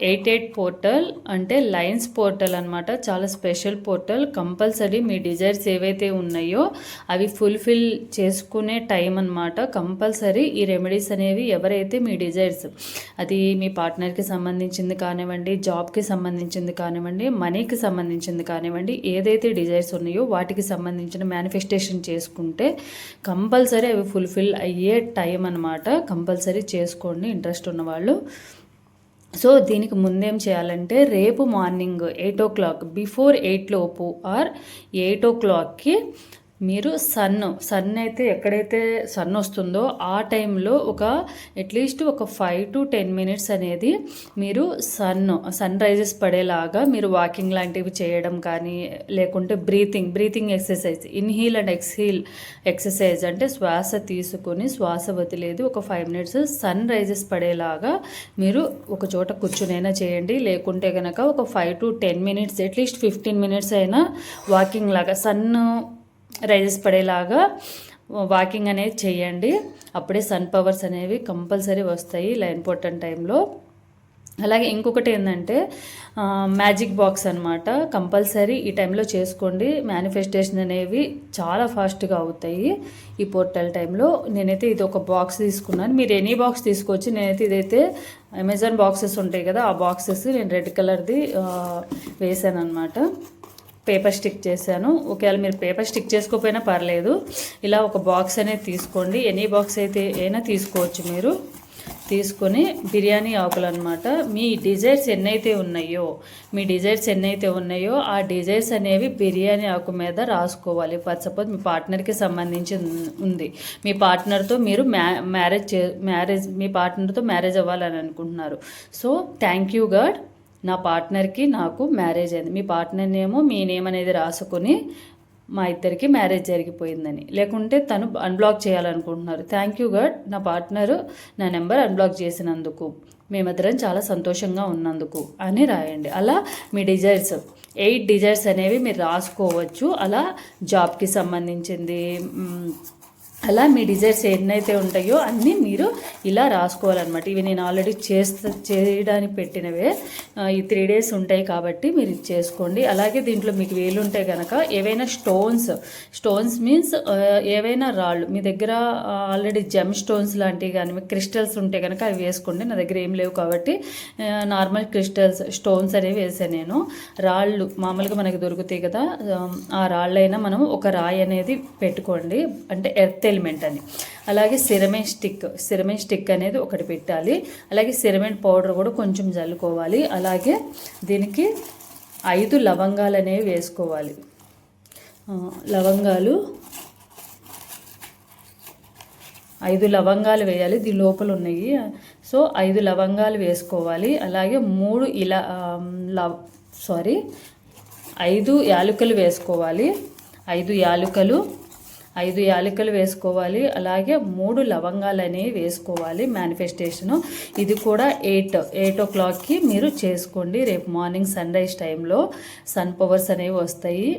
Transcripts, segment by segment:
Eight eight portal అంటే lions portal అనమాట చాలా స్పెషల్ పోర్టల్. కంపల్సరీ మీ డిజైర్స్ ఏవైతే ఉన్నాయో అవి ఫుల్ఫిల్ చేసుకునే టైం అనమాట కంపల్సరీ ఈ రెమెడీస్ అనేవి ఎవరైతే మీ డిజైర్స్ అది మీ పార్ట్నర్కి సంబంధించింది కానివ్వండి జాబ్కి సంబంధించింది కానివ్వండి మనీకి సంబంధించింది కానివ్వండి ఏదైతే డిజైర్స్ ఉన్నాయో వాటికి సంబంధించిన మేనిఫెస్టేషన్ చేసుకుంటే కంపల్సరీ అవి ఫుల్ఫిల్ అయ్యే టైం అనమాట కంపల్సరీ చేసుకోండి. ఇంట్రెస్ట్ ఉన్నవాళ్ళు సో దీనికి ముందేం చేయాలంటే రేపు morning eight o'clock before eight లోపు ఆర్ ఎయిట్ ఓ క్లాక్కి మీరు సన్ సన్ అయితే ఎక్కడైతే సన్ వస్తుందో ఆ టైంలో ఒక అట్లీస్ట్ ఒక ఫైవ్ టు టెన్ మినిట్స్ అనేది మీరు సన్ సన్ రైజెస్ పడేలాగా మీరు వాకింగ్ లాంటివి చేయడం కానీ లేకుంటే breathing breathing exercise inhale and exhale exercise అంటే శ్వాస తీసుకొని శ్వాస వదిలేదు ఒక ఫైవ్ మినిట్స్ సన్ రైజెస్ పడేలాగా మీరు ఒక చోట కూర్చునైనా చేయండి. లేకుంటే కనుక ఒక five to ten minutes at least fifteen minutes అయినా వాకింగ్ లాగా సన్ రైజెస్ పడేలాగా వాకింగ్ అనేది చేయండి. అప్పుడే సన్ పవర్స్ అనేవి కంపల్సరీ వస్తాయి లైన్ పొట్టన్ టైంలో. అలాగే ఇంకొకటి ఏంటంటే మ్యాజిక్ బాక్స్ అనమాట కంపల్సరీ ఈ టైంలో చేసుకోండి. మేనిఫెస్టేషన్ అనేవి చాలా ఫాస్ట్గా అవుతాయి ఈ పోర్టల్ టైంలో. నేనైతే ఇది ఒక బాక్స్ తీసుకున్నాను. మీరు ఎనీ బాక్స్ తీసుకోవచ్చు. నేనైతే ఇదైతే అమెజాన్ బాక్సెస్ ఉంటాయి కదా ఆ బాక్సెస్ నేను రెడ్ కలర్ది వేసాను అనమాట పేపర్ స్టిక్ చేశాను. ఒకవేళ మీరు పేపర్ స్టిక్ చేసుకోకపోయినా పర్లేదు. ఇలా ఒక బాక్స్ అనేది తీసుకోండి. ఎనీ బాక్స్ అయితే అయినా తీసుకోవచ్చు మీరు. తీసుకొని బిర్యానీ ఆకులు అనమాట మీ డిజైర్స్ ఎన్నైతే ఉన్నాయో మీ డిజైర్స్ ఎన్నైతే ఉన్నాయో ఆ డిజైర్స్ అనేవి బిర్యానీ ఆకు మీద రాసుకోవాలి. ఫర్ సపోజ్ మీ పార్ట్నర్కి సంబంధించి ఉంది. మీ పార్ట్నర్తో మీరు మ్యా మ్యారేజ్ చే మ్యారేజ్ మీ పార్ట్నర్తో మ్యారేజ్ అవ్వాలని అనుకుంటున్నారు. So thank you God. నా పార్ట్నర్కి నాకు మ్యారేజ్ అయింది. మీ పార్ట్నర్ ఏమో మీ నేమ్ అనేది రాసుకొని మా ఇద్దరికి మ్యారేజ్ జరిగిపోయిందని. లేకుంటే తను అన్బ్లాక్ చేయాలనుకుంటున్నారు. Thank you God. నా పార్ట్నరు నా నెంబర్ అన్బ్లాక్ చేసినందుకు. మేమిద్దరం చాలా సంతోషంగా ఉన్నందుకు అని రాయండి. అలా మీ డిజైర్స్ ఎయిట్ డిజైర్స్ అనేవి మీరు రాసుకోవచ్చు. అలా జాబ్కి సంబంధించింది అలా మీ డిజైర్స్ ఎన్నైతే ఉంటాయో అన్నీ మీరు ఇలా రాసుకోవాలన్నమాట. ఇవి నేను ఆల్రెడీ చేస్తా చేయడానికి పెట్టినవే. ఈ త్రీ డేస్ ఉంటాయి కాబట్టి మీరు చేసుకోండి. అలాగే దీంట్లో మీకు వేలు ఉంటే కనుక ఏవైనా స్టోన్స్ స్టోన్స్ మీన్స్ ఏవైనా రాళ్ళు. మీ దగ్గర ఆల్రెడీ జెమ్ స్టోన్స్ లాంటివి కానీ మీకు క్రిస్టల్స్ ఉంటే కనుక అవి వేసుకోండి. నా దగ్గర ఏం లేవు కాబట్టి నార్మల్ క్రిస్టల్స్ స్టోన్స్ అనేవి వేసాను నేను. రాళ్ళు మామూలుగా మనకి దొరుకుతాయి కదా. ఆ రాళ్ళైనా మనం ఒక రాయి అనేది పెట్టుకోండి. అంటే ఎర్త్ ఎలిమెంట్ అని. అలాగే సిరమెంట్ స్టిక్ సిరమెంట్ స్టిక్ అనేది ఒకటి పెట్టాలి. అలాగే సిరమెంట్ పౌడర్ కూడా కొంచెం చల్లుకోవాలి. అలాగే దీనికి ఐదు లవంగాలు అనేవి వేసుకోవాలి. లవంగాలు ఐదు లవంగాలు వేయాలి. దీని లోపల ఉన్నాయి. సో ఐదు లవంగాలు వేసుకోవాలి. అలాగే మూడు ఇలా లవ్ సారీ ఐదు యాలుకలు వేసుకోవాలి. ఐదు యాలుకలు ఐదు యాలకులు వేసుకోవాలి. అలాగే మూడు లవంగాలు అనేవి వేసుకోవాలి మేనిఫెస్టేషను ఇది కూడా ఎయిట్ ఎయిట్ ఓ క్లాక్కి మీరు చేసుకోండి. రేపు మార్నింగ్ సన్ రైజ్ టైంలో సన్ పవర్స్ అనేవి వస్తాయి.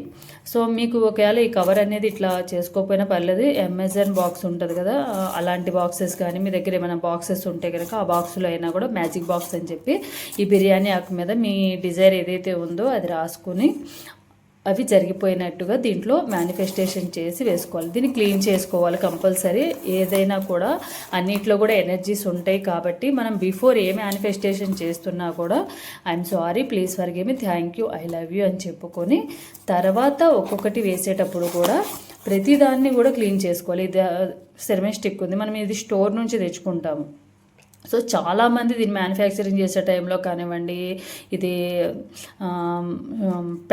సో మీకు ఒకవేళ ఈ కవర్ అనేది ఇట్లా చేసుకోకపోయినా పర్లేదు. అమెజాన్ బాక్స్ ఉంటుంది కదా అలాంటి బాక్సెస్ కానీ మీ దగ్గర ఏమైనా బాక్సెస్ ఉంటే కనుక ఆ బాక్స్లో అయినా కూడా మ్యాజిక్ బాక్స్ అని చెప్పి ఈ బిర్యానీ ఆకు మీద మీ డిజైర్ ఏదైతే ఉందో అది రాసుకుని అవి జరిగిపోయినట్టుగా దీంట్లో మేనిఫెస్టేషన్ చేసి వేసుకోవాలి. దీన్ని క్లీన్ చేసుకోవాలి కంపల్సరీ ఏదైనా కూడా అన్నిట్లో కూడా ఎనర్జీస్ ఉంటాయి కాబట్టి మనం బిఫోర్ ఏ మేనిఫెస్టేషన్ చేస్తున్నా కూడా I'm sorry please for give me thank you I love you అని చెప్పుకొని తర్వాత ఒక్కొక్కటి వేసేటప్పుడు కూడా ప్రతిదాన్ని కూడా క్లీన్ చేసుకోవాలి. ఇది సెరమిక్ స్టిక్ ఉంది. మనం ఇది స్టోర్ నుంచి తెచ్చుకుంటాము. సో చాలామంది దీన్ని మ్యానుఫ్యాక్చరింగ్ చేసే టైంలో కానివ్వండి ఇది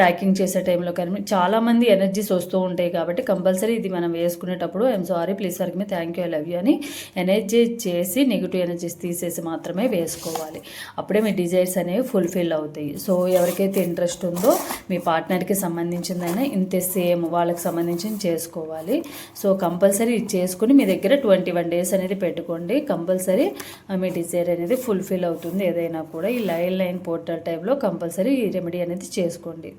ప్యాకింగ్ చేసే టైంలో కానివ్వండి చాలామంది ఎనర్జీస్ వస్తూ ఉంటాయి కాబట్టి కంపల్సరీ ఇది మనం వేసుకునేటప్పుడు I'm sorry please work me thank you I love you అని ఎనర్జీ చేసి నెగిటివ్ ఎనర్జీస్ తీసేసి మాత్రమే వేసుకోవాలి. అప్పుడే మీ డిజైర్స్ అనేవి ఫుల్ఫిల్ అవుతాయి. సో ఎవరికైతే ఇంట్రెస్ట్ ఉందో మీ పార్ట్నర్కి సంబంధించిందైనా ఇంతే సేమ్ వాళ్ళకి సంబంధించిన చేసుకోవాలి. సో కంపల్సరీ ఇది చేసుకుని మీ దగ్గర ట్వంటీ వన్ డేస్ అనేది పెట్టుకోండి. కంపల్సరీ మీ డిజైర్ అనేది ఫుల్ఫిల్ అవుతుంది. ఏదైనా కూడా ఈ లైన్ లైన్ పోర్టల్ టైప్లో కంపల్సరీ ఈ రెమెడీ అనేది చేసుకోండి.